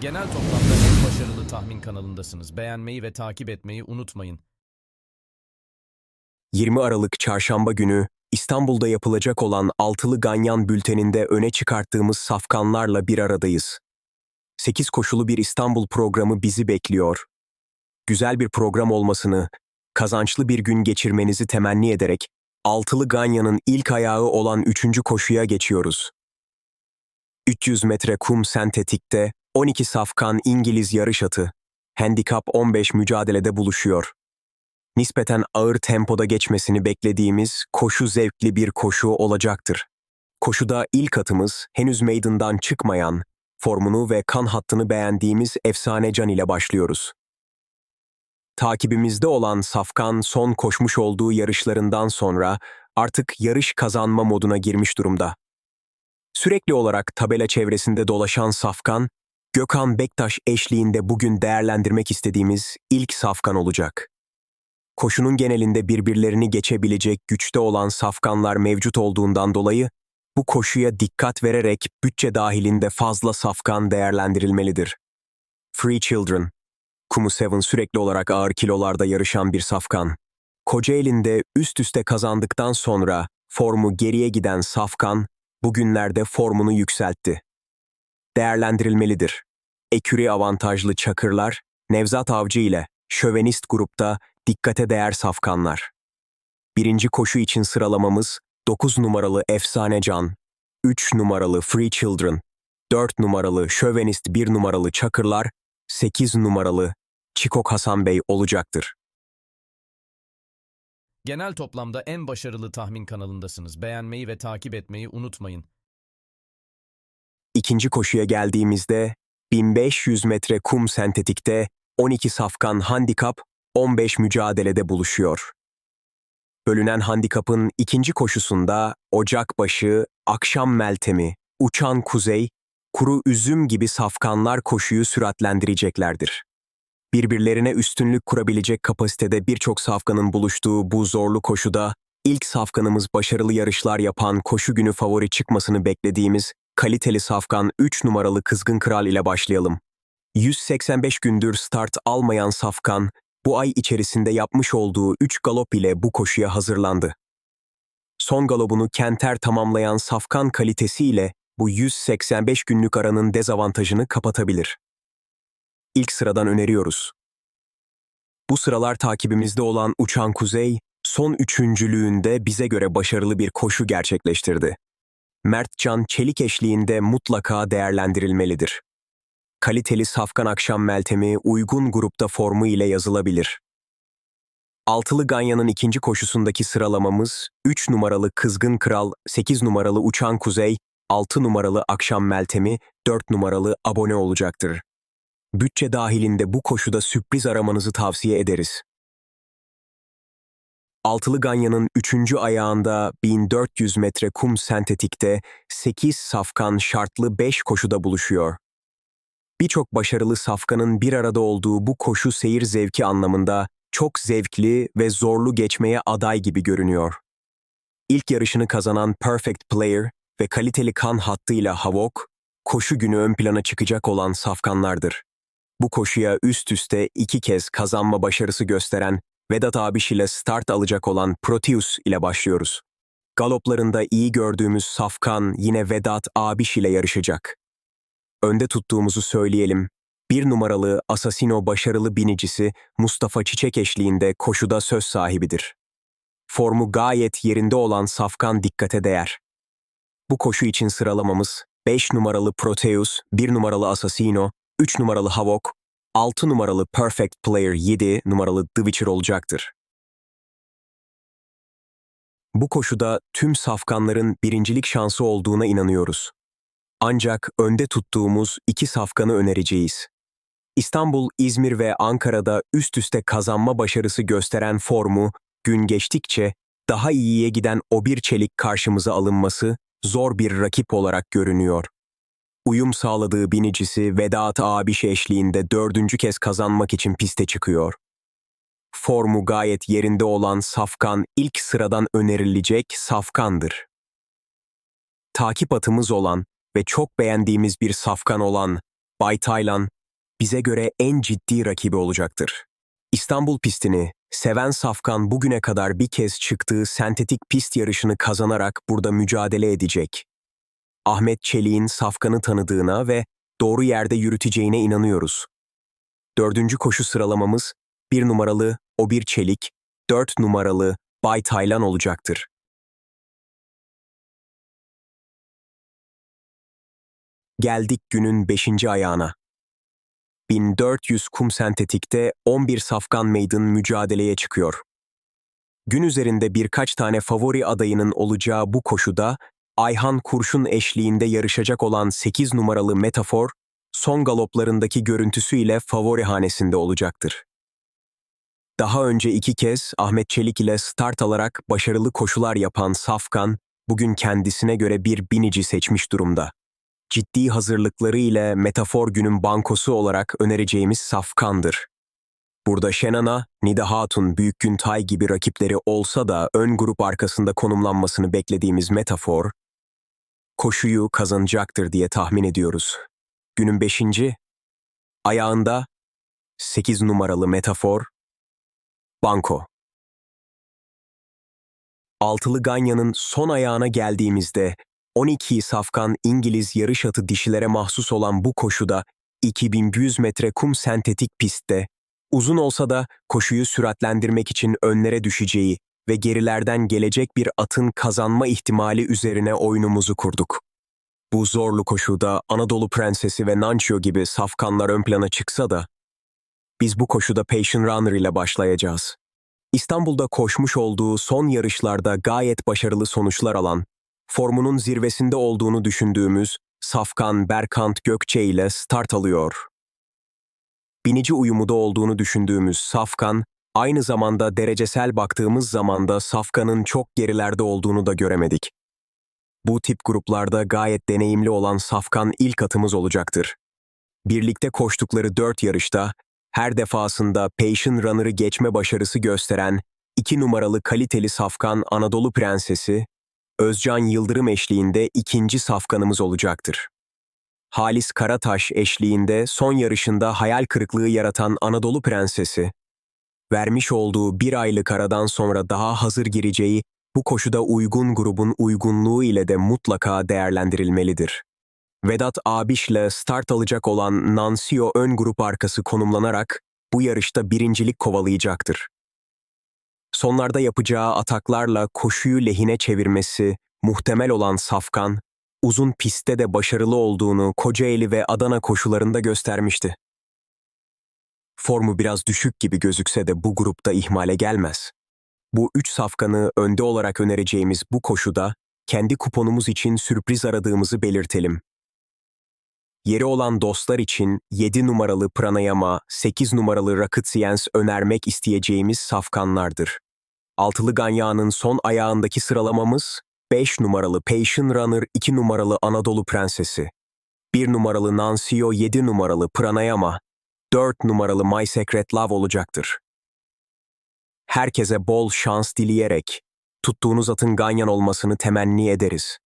Genel toplamda en başarılı tahmin kanalındasınız. Beğenmeyi ve takip etmeyi unutmayın. 20 Aralık Çarşamba günü İstanbul'da yapılacak olan Altılı Ganyan bülteninde öne çıkarttığımız safkanlarla bir aradayız. 8 koşulu bir İstanbul programı bizi bekliyor. Güzel bir program olmasını, kazançlı bir gün geçirmenizi temenni ederek Altılı Ganyan'ın ilk ayağı olan 3. koşuya geçiyoruz. 300 metre kum sentetikte 12 safkan İngiliz yarış atı, handikap 15 mücadelede buluşuyor nispeten ağır tempoda geçmesini beklediğimiz koşu zevkli bir koşu olacaktır. Koşuda ilk atımız henüz meydandan çıkmayan, formunu ve kan hattını beğendiğimiz Efsane Can ile başlıyoruz. Takibimizde olan Safkan son koşmuş olduğu yarışlarından sonra artık yarış kazanma moduna girmiş durumda. Sürekli olarak tabela çevresinde dolaşan Safkan, Gökhan Bektaş eşliğinde bugün değerlendirmek istediğimiz ilk Safkan olacak koşunun genelinde birbirlerini geçebilecek güçte olan safkanlar mevcut olduğundan dolayı bu koşuya dikkat vererek bütçe dahilinde fazla safkan değerlendirilmelidir. Free Children Kumu Seven sürekli olarak ağır kilolarda yarışan bir safkan. Kocaeli'nde üst üste kazandıktan sonra formu geriye giden safkan bugünlerde formunu yükseltti. Değerlendirilmelidir. Eküri avantajlı çakırlar Nevzat Avcı ile şövenist grupta dikkate değer safkanlar. Birinci koşu için sıralamamız 9 numaralı Efsane Can, 3 numaralı Free Children, 4 numaralı Şövenist 1 numaralı Çakırlar, 8 numaralı Çikok Hasan Bey olacaktır. Genel toplamda en başarılı tahmin kanalındasınız. Beğenmeyi ve takip etmeyi unutmayın. İkinci koşuya geldiğimizde 1500 metre kum sentetikte 12 safkan handikap 15 mücadelede buluşuyor. Bölünen handikapın ikinci koşusunda Ocakbaşı, Akşam Meltemi, Uçan Kuzey, Kuru Üzüm gibi safkanlar koşuyu süratlendireceklerdir. Birbirlerine üstünlük kurabilecek kapasitede birçok safkanın buluştuğu bu zorlu koşuda ilk safkanımız başarılı yarışlar yapan koşu günü favori çıkmasını beklediğimiz kaliteli safkan 3 numaralı Kızgın Kral ile başlayalım. 185 gündür start almayan Safkan, bu ay içerisinde yapmış olduğu 3 galop ile bu koşuya hazırlandı. Son galopunu Kenter tamamlayan Safkan kalitesiyle bu 185 günlük aranın dezavantajını kapatabilir. İlk sıradan öneriyoruz. Bu sıralar takibimizde olan Uçan Kuzey, son üçüncülüğünde bize göre başarılı bir koşu gerçekleştirdi. Mertcan Çelik eşliğinde mutlaka değerlendirilmelidir kaliteli safkan akşam meltemi uygun grupta formu ile yazılabilir. Altılı Ganyan'ın ikinci koşusundaki sıralamamız 3 numaralı Kızgın Kral, 8 numaralı Uçan Kuzey, 6 numaralı Akşam Meltemi, 4 numaralı Abone olacaktır. Bütçe dahilinde bu koşuda sürpriz aramanızı tavsiye ederiz. Altılı Ganyan'ın üçüncü ayağında 1400 metre kum sentetikte 8 safkan şartlı 5 koşuda buluşuyor. Birçok başarılı safkanın bir arada olduğu bu koşu seyir zevki anlamında çok zevkli ve zorlu geçmeye aday gibi görünüyor. İlk yarışını kazanan Perfect Player ve kaliteli kan hattıyla Havok, koşu günü ön plana çıkacak olan safkanlardır. Bu koşuya üst üste iki kez kazanma başarısı gösteren Vedat Abiş ile start alacak olan Proteus ile başlıyoruz. Galoplarında iyi gördüğümüz Safkan yine Vedat Abiş ile yarışacak önde tuttuğumuzu söyleyelim. Bir numaralı Asasino başarılı binicisi Mustafa Çiçek eşliğinde koşuda söz sahibidir. Formu gayet yerinde olan Safkan dikkate değer. Bu koşu için sıralamamız 5 numaralı Proteus, 1 numaralı Asasino, 3 numaralı Havok, 6 numaralı Perfect Player 7 numaralı The Witcher olacaktır. Bu koşuda tüm safkanların birincilik şansı olduğuna inanıyoruz. Ancak önde tuttuğumuz iki safkanı önereceğiz. İstanbul, İzmir ve Ankara'da üst üste kazanma başarısı gösteren formu, gün geçtikçe daha iyiye giden o bir çelik karşımıza alınması zor bir rakip olarak görünüyor. Uyum sağladığı binicisi Vedat Abiş eşliğinde dördüncü kez kazanmak için piste çıkıyor. Formu gayet yerinde olan Safkan ilk sıradan önerilecek Safkan'dır. Takip atımız olan ve çok beğendiğimiz bir safkan olan Bay Taylan bize göre en ciddi rakibi olacaktır. İstanbul pistini seven Safkan bugüne kadar bir kez çıktığı sentetik pist yarışını kazanarak burada mücadele edecek. Ahmet Çelik'in Safkan'ı tanıdığına ve doğru yerde yürüteceğine inanıyoruz. Dördüncü koşu sıralamamız bir numaralı Obir Çelik, dört numaralı Bay Taylan olacaktır. Geldik günün beşinci ayağına. 1400 kum sentetikte 11 safkan maiden mücadeleye çıkıyor. Gün üzerinde birkaç tane favori adayının olacağı bu koşuda Ayhan Kurşun eşliğinde yarışacak olan 8 numaralı Metafor, son galoplarındaki görüntüsüyle favori hanesinde olacaktır. Daha önce iki kez Ahmet Çelik ile start alarak başarılı koşular yapan Safkan, bugün kendisine göre bir binici seçmiş durumda ciddi hazırlıkları ile metafor günün bankosu olarak önereceğimiz Safkan'dır. Burada Şenana, Nida Hatun, Büyük Güntay gibi rakipleri olsa da ön grup arkasında konumlanmasını beklediğimiz metafor, koşuyu kazanacaktır diye tahmin ediyoruz. Günün beşinci, ayağında 8 numaralı metafor, Banko. Altılı Ganya'nın son ayağına geldiğimizde 12 safkan İngiliz yarış atı dişilere mahsus olan bu koşuda 2100 metre kum sentetik pistte uzun olsa da koşuyu süratlendirmek için önlere düşeceği ve gerilerden gelecek bir atın kazanma ihtimali üzerine oyunumuzu kurduk. Bu zorlu koşuda Anadolu Prensesi ve Nancio gibi safkanlar ön plana çıksa da biz bu koşuda Patient Runner ile başlayacağız. İstanbul'da koşmuş olduğu son yarışlarda gayet başarılı sonuçlar alan formunun zirvesinde olduğunu düşündüğümüz Safkan Berkant Gökçe ile start alıyor. Binici uyumu da olduğunu düşündüğümüz Safkan, aynı zamanda derecesel baktığımız zaman da Safkan'ın çok gerilerde olduğunu da göremedik. Bu tip gruplarda gayet deneyimli olan Safkan ilk atımız olacaktır. Birlikte koştukları dört yarışta, her defasında Patient Runner'ı geçme başarısı gösteren iki numaralı kaliteli Safkan Anadolu Prensesi, Özcan Yıldırım eşliğinde ikinci safkanımız olacaktır. Halis Karataş eşliğinde son yarışında hayal kırıklığı yaratan Anadolu Prensesi, vermiş olduğu bir aylık aradan sonra daha hazır gireceği bu koşuda uygun grubun uygunluğu ile de mutlaka değerlendirilmelidir. Vedat Abiş'le start alacak olan Nancio ön grup arkası konumlanarak bu yarışta birincilik kovalayacaktır sonlarda yapacağı ataklarla koşuyu lehine çevirmesi muhtemel olan Safkan, uzun pistte de başarılı olduğunu Kocaeli ve Adana koşularında göstermişti. Formu biraz düşük gibi gözükse de bu grupta ihmale gelmez. Bu üç safkanı önde olarak önereceğimiz bu koşuda kendi kuponumuz için sürpriz aradığımızı belirtelim. Yeri olan dostlar için 7 numaralı Pranayama, 8 numaralı Rocket Science önermek isteyeceğimiz safkanlardır. Altılı Ganya'nın son ayağındaki sıralamamız 5 numaralı Patient Runner, 2 numaralı Anadolu Prensesi, 1 numaralı Nancio, 7 numaralı Pranayama, 4 numaralı My Secret Love olacaktır. Herkese bol şans dileyerek tuttuğunuz atın ganyan olmasını temenni ederiz.